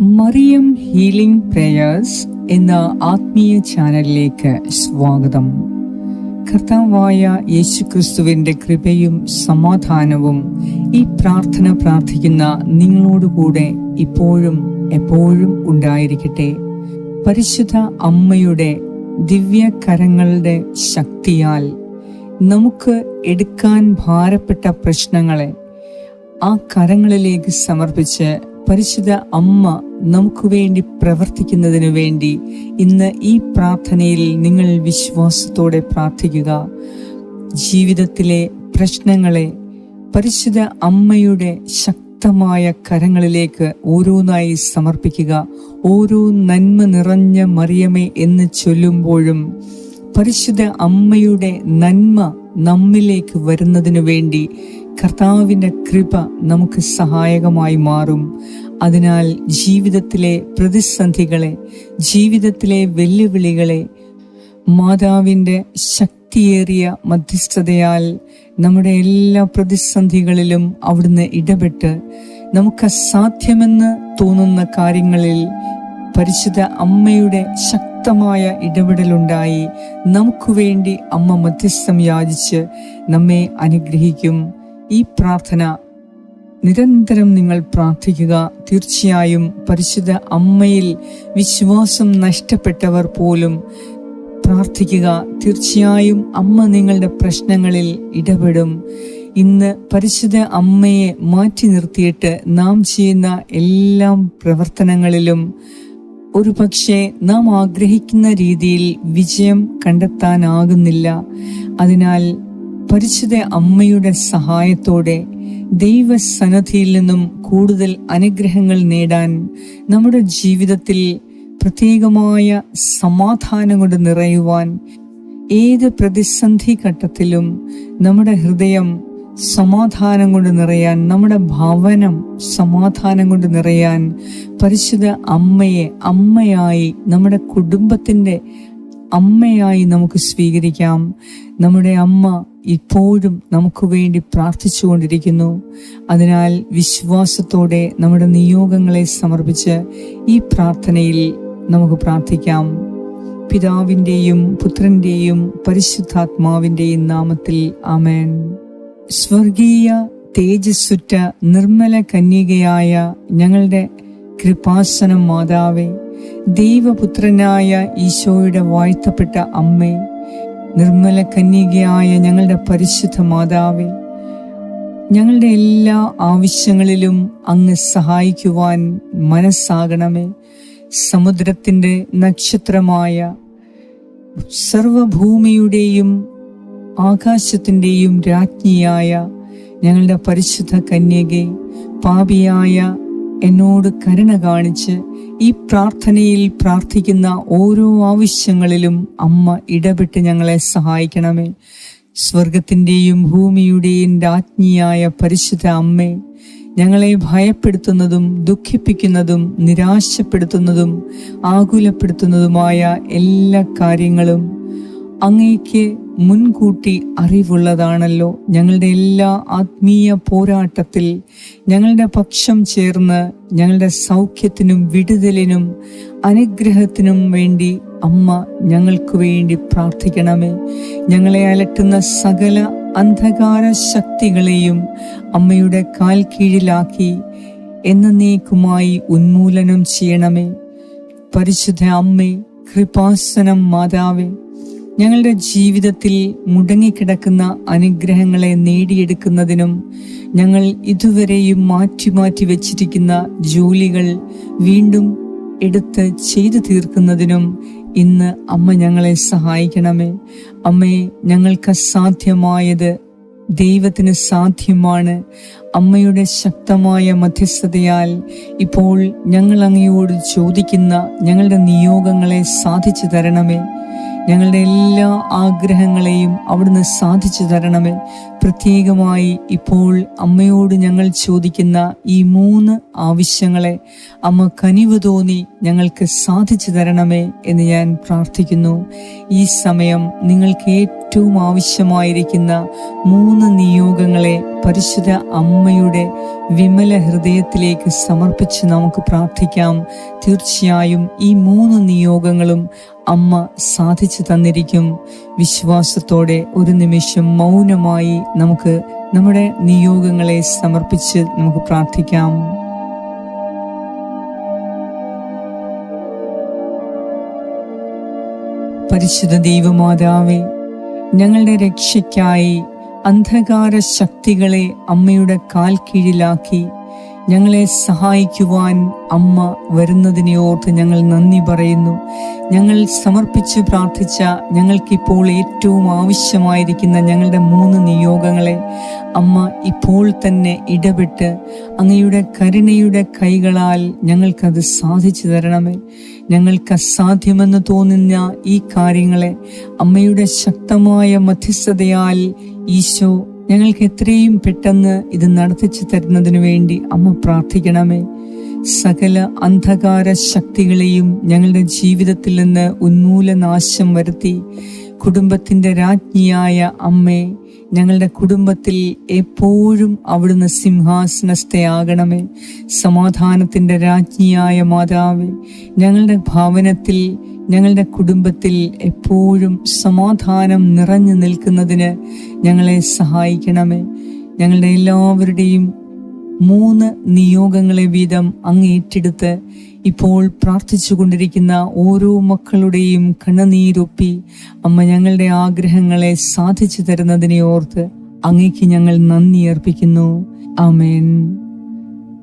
Mariyam healing prayers എന്ന ആത്മീയ ചാനലിലേക്ക് സ്വാഗതം. കർത്താവായ യേശുക്രിസ്തുവിന്റെ കൃപയും സമാധാനവും ഈ പ്രാർത്ഥന പ്രാർത്ഥിക്കുന്ന നിങ്ങളോടുകൂടെ ഇപ്പോഴും എപ്പോഴും ഉണ്ടായിരിക്കട്ടെ. പരിശുദ്ധ അമ്മയുടെ ദിവ്യ കരങ്ങളുടെ ശക്തിയാൽ നമുക്ക് എടുക്കാൻ ഭാരപ്പെട്ട പ്രശ്നങ്ങളെ ആ കരങ്ങളിലേക്ക് സമർപ്പിച്ച് പരിശുദ്ധ അമ്മ നമുക്ക് വേണ്ടി പ്രവർത്തിക്കുന്നതിന് വേണ്ടി ഇന്ന് ഈ പ്രാർത്ഥനയിൽ നിങ്ങൾ വിശ്വാസത്തോടെ പ്രാർത്ഥിക്കുക. ജീവിതത്തിലെ പ്രശ്നങ്ങളെ പരിശുദ്ധ അമ്മയുടെ ശക്തമായ കരങ്ങളിലേക്ക് ഓരോന്നായി സമർപ്പിക്കുക. ഓരോ നന്മ നിറഞ്ഞ മറിയമേ എന്ന് ചൊല്ലുമ്പോഴും പരിശുദ്ധ അമ്മയുടെ നന്മ നമ്മിലേക്ക് വരുന്നതിനു വേണ്ടി കർത്താവിന്റെ കൃപ നമുക്ക് സഹായകമായി മാറും. അതിനാൽ ജീവിതത്തിലെ പ്രതിസന്ധികളെ ജീവിതത്തിലെ വെല്ലുവിളികളെ മാതാവിന്റെ ശക്തിയേറിയ മധ്യസ്ഥതയാൽ നമ്മുടെ എല്ലാ പ്രതിസന്ധികളിലും അവിടുന്ന് ഇടപെട്ട് നമുക്ക് അസാധ്യമെന്ന് തോന്നുന്ന കാര്യങ്ങളിൽ പരിശുദ്ധ അമ്മയുടെ ശക്തമായ ഇടപെടലുണ്ടായി. നമുക്ക് വേണ്ടി അമ്മ മധ്യസ്ഥം യാചിച്ച് നമ്മെ അനുഗ്രഹിക്കും. ഈ പ്രാർത്ഥന നിരന്തരം നിങ്ങൾ പ്രാർത്ഥിക്കുക. തീർച്ചയായും പരിശുദ്ധ അമ്മയിൽ വിശ്വാസം നഷ്ടപ്പെട്ടവർ പോലും പ്രാർത്ഥിക്കുക. തീർച്ചയായും അമ്മ നിങ്ങളുടെ പ്രശ്നങ്ങളിൽ ഇടപെടും. ഇന്ന് പരിശുദ്ധ അമ്മയെ മാറ്റി നിർത്തിയിട്ട് നാം ചെയ്യുന്ന എല്ലാ പ്രവർത്തനങ്ങളിലും ഒരു പക്ഷേ നാം ആഗ്രഹിക്കുന്ന രീതിയിൽ വിജയം കണ്ടെത്താനാകുന്നില്ല. അതിനാൽ പരിശുദ്ധ അമ്മയുടെ സഹായത്തോടെ ദൈവസന്നദ്ധിയിൽ നിന്നും കൂടുതൽ അനുഗ്രഹങ്ങൾ നേടാൻ നമ്മുടെ ജീവിതത്തിൽ പ്രത്യേകമായ സമാധാനം കൊണ്ട് നിറയുവാൻ ഏത് പ്രതിസന്ധി ഘട്ടത്തിലും നമ്മുടെ ഹൃദയം സമാധാനം കൊണ്ട് നിറയാൻ നമ്മുടെ ഭവനം സമാധാനം കൊണ്ട് നിറയാൻ പരിശുദ്ധ അമ്മയെ അമ്മയായി നമ്മുടെ കുടുംബത്തിന്റെ അമ്മയായി നമുക്ക് സ്വീകരിക്കാം. നമ്മുടെ അമ്മ ഇപ്പോഴും നമുക്ക് വേണ്ടി പ്രാർത്ഥിച്ചുകൊണ്ടിരിക്കുന്നു. അതിനാൽ വിശ്വാസത്തോടെ നമ്മുടെ നിയോഗങ്ങളെ സമർപ്പിച്ച് ഈ പ്രാർത്ഥനയിൽ നമുക്ക് പ്രാർത്ഥിക്കാം. പിതാവിന്റെയും പുത്രന്റെയും പരിശുദ്ധാത്മാവിന്റെയും നാമത്തിൽ ആമേൻ. സ്വർഗീയ തേജസ്സുറ്റ നിർമ്മല കന്യകയായ ഞങ്ങളുടെ കൃപാസനം മാതാവേ ദൈവപുത്രനായ ഈശോയുടെ വാഴ്ത്തപ്പെട്ട അമ്മേ നിർമ്മല കന്യകയായ ഞങ്ങളുടെ പരിശുദ്ധ മാതാവേ ഞങ്ങളുടെ എല്ലാ ആവശ്യങ്ങളിലും അങ്ങ് സഹായിക്കുവാൻ മനസ്സാകണമേ. സമുദ്രത്തിന്റെ നക്ഷത്രമായ സർവഭൂമിയുടെയും ആകാശത്തിന്റെയും രാജ്ഞിയായ ഞങ്ങളുടെ പരിശുദ്ധ കന്യകെ പാപിയായ എന്നോട് കരുണ കാണിച്ച് ഈ പ്രാർത്ഥനയിൽ പ്രാർത്ഥിക്കുന്ന ഓരോ ആവശ്യങ്ങളിലും അമ്മ ഇടപെട്ട് ഞങ്ങളെ സഹായിക്കണമേ. സ്വർഗത്തിന്റെയും ഭൂമിയുടെയും രാജ്ഞിയായ പരിശുദ്ധ അമ്മേ ഞങ്ങളെ ഭയപ്പെടുത്തുന്നതും ദുഃഖിപ്പിക്കുന്നതും നിരാശപ്പെടുത്തുന്നതും ആകുലപ്പെടുത്തുന്നതുമായ എല്ലാ കാര്യങ്ങളും അങ്ങേക്ക് മുൻകൂട്ടി അറിവുള്ളതാണല്ലോ ഞങ്ങളുടെ എല്ലാ ആത്മീയ പോരാട്ടത്തിൽ. ഞങ്ങളുടെ പക്ഷം ചേർന്ന് ഞങ്ങളുടെ സൗഖ്യത്തിനും വിടുതലിനും അനുഗ്രഹത്തിനും വേണ്ടി അമ്മ ഞങ്ങൾക്ക് വേണ്ടി പ്രാർത്ഥിക്കണമേ. ഞങ്ങളെ അലട്ടുന്ന സകല അന്ധകാര ശക്തികളെയും അമ്മയുടെ കാൽ കീഴിലാക്കി എന്നേക്കുമായി ഉന്മൂലനം ചെയ്യണമേ. പരിശുദ്ധ അമ്മേ കൃപാസനം മാതാവേ ഞങ്ങളുടെ ജീവിതത്തിൽ മുടങ്ങിക്കിടക്കുന്ന അനുഗ്രഹങ്ങളെ നേടിയെടുക്കുന്നതിനും ഞങ്ങൾ ഇതുവരെയും മാറ്റി മാറ്റി വച്ചിരിക്കുന്ന ജോലികൾ വീണ്ടും എടുത്ത് ചെയ്തു തീർക്കുന്നതിനും ഇന്ന് അമ്മ ഞങ്ങളെ സഹായിക്കണമേ. അമ്മയെ ഞങ്ങൾക്ക് അസാധ്യമായത് ദൈവത്തിന് സാധ്യമാണ്. അമ്മയുടെ ശക്തമായ മധ്യസ്ഥതയാൽ ഇപ്പോൾ ഞങ്ങൾ അങ്ങയോട് ചോദിക്കുന്ന ഞങ്ങളുടെ നിയോഗങ്ങളെ സാധിച്ചു തരണമേ. ഞങ്ങളുടെ എല്ലാ ആഗ്രഹങ്ങളെയും അവിടുന്ന് സാധിച്ചു തരണമേ പ്രത്യേകമായി ഇപ്പോൾ അമ്മയോട് ഞങ്ങൾ ചോദിക്കുന്ന ഈ മൂന്ന് ആവശ്യങ്ങളെ അമ്മ കനിവ് തോന്നി ഞങ്ങൾക്ക് സാധിച്ചു തരണമേ എന്ന് ഞാൻ പ്രാർത്ഥിക്കുന്നു. ഈ സമയം നിങ്ങൾക്ക് ഏറ്റവും ആവശ്യമായിരിക്കുന്ന മൂന്ന് നിയോഗങ്ങളെ പരിശുദ്ധ അമ്മയുടെ വിമല ഹൃദയത്തിലേക്ക് സമർപ്പിച്ച് നമുക്ക് പ്രാർത്ഥിക്കാം. തീർച്ചയായും ഈ മൂന്ന് നിയോഗങ്ങളും അമ്മ സാധിച്ചു തന്നിരിക്കും. വിശ്വാസത്തോടെ ഒരു നിമിഷം മൗനമായി നമുക്ക് നമ്മുടെ നിയോഗങ്ങളെ സമർപ്പിച്ച് നമുക്ക് പ്രാർത്ഥിക്കാം. പരിശുദ്ധ ദൈവമാതാവേ ഞങ്ങളുടെ രക്ഷയ്ക്കായി അന്ധകാര ശക്തികളെ അമ്മയുടെ കാൽ കീഴിലാക്കി ഞങ്ങളെ സഹായിക്കുവാൻ അമ്മ വരുന്നതിനെ ഓർത്ത് ഞങ്ങൾ നന്ദി പറയുന്നു. ഞങ്ങൾ സമർപ്പിച്ച് പ്രാർത്ഥിച്ച ഞങ്ങൾക്കിപ്പോൾ ഏറ്റവും ആവശ്യമായിരിക്കുന്ന ഞങ്ങളുടെ മൂന്ന് നിയോഗങ്ങളെ അമ്മ ഇപ്പോൾ തന്നെ ഇടപെട്ട് അങ്ങയുടെ കരുണയുടെ കൈകളാൽ ഞങ്ങൾക്കത് സാധിച്ചു തരണമേ. ഞങ്ങൾക്ക് അസാധ്യമെന്ന് തോന്നുന്ന ഈ കാര്യങ്ങളെ അമ്മയുടെ ശക്തമായ മധ്യസ്ഥതയാൽ ഈശോ ഞങ്ങൾക്ക് എത്രയും പെട്ടെന്ന് ഇത് നടത്തിച്ചു തരുന്നതിനു വേണ്ടി അമ്മ പ്രാർത്ഥിക്കണമേ. സകല അന്ധകാര ശക്തികളെയും ഞങ്ങളുടെ ജീവിതത്തിൽ നിന്ന് ഉന്മൂലനാശം വരുത്തി. കുടുംബത്തിന്റെ രാജ്ഞിയായ അമ്മേ ഞങ്ങളുടെ കുടുംബത്തിൽ എപ്പോഴും അവിടുന്ന് സിംഹാസനസ്ഥയാകണമേ സമാധാനത്തിന്റെ രാജ്ഞിയായ മാതാവേ ഞങ്ങളുടെ ഭവനത്തിൽ ഞങ്ങളുടെ കുടുംബത്തിൽ എപ്പോഴും സമാധാനം നിറഞ്ഞു നിൽക്കുന്നതിന് ഞങ്ങളെ സഹായിക്കണമേ. ഞങ്ങളുടെ എല്ലാവരുടെയും മൂന്ന് നിയോഗങ്ങളെ വീതം അങ്ങ് ഏറ്റെടുത്ത് ഇപ്പോൾ പ്രാർത്ഥിച്ചു കൊണ്ടിരിക്കുന്ന ഓരോ മക്കളുടെയും കണ്ണുനീരൊപ്പി അമ്മ ഞങ്ങളുടെ ആഗ്രഹങ്ങളെ സാധിച്ചു തരുന്നതിനെ ഓർത്ത് അങ്ങേക്ക് ഞങ്ങൾ നന്ദി അർപ്പിക്കുന്നു. ആമേൻ.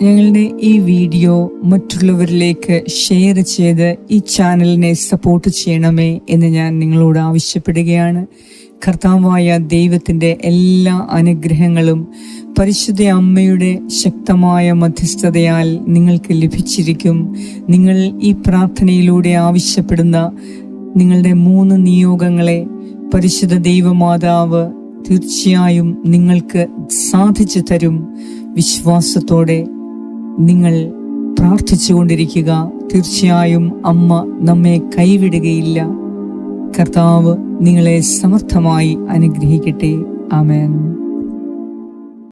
ഞങ്ങളുടെ ഈ വീഡിയോ മറ്റുള്ളവരിലേക്ക് ഷെയർ ചെയ്ത് ഈ ചാനലിനെ സപ്പോർട്ട് ചെയ്യണമേ എന്ന് ഞാൻ നിങ്ങളോട് ആവശ്യപ്പെടുകയാണ്. കർത്താവായ ദൈവത്തിന്റെ എല്ലാ അനുഗ്രഹങ്ങളും പരിശുദ്ധ അമ്മയുടെ ശക്തമായ മധ്യസ്ഥതയാൽ നിങ്ങൾക്ക് ലഭിച്ചിരിക്കും. നിങ്ങൾ ഈ പ്രാർത്ഥനയിലൂടെ ആവശ്യപ്പെടുന്ന നിങ്ങളുടെ മൂന്ന് നിയോഗങ്ങളെ പരിശുദ്ധ ദൈവമാതാവ് തീർച്ചയായും നിങ്ങൾക്ക് സാധിച്ചു തരും. വിശ്വാസത്തോടെ നിങ്ങൾ പ്രാർത്ഥിച്ചുകൊണ്ടിരിക്കുക. തീർച്ചയായും അമ്മ നമ്മെ കൈവിടുകയില്ല. കർത്താവ് നിങ്ങളെ സമർത്ഥമായി അനുഗ്രഹിക്കട്ടെ. ആമേൻ.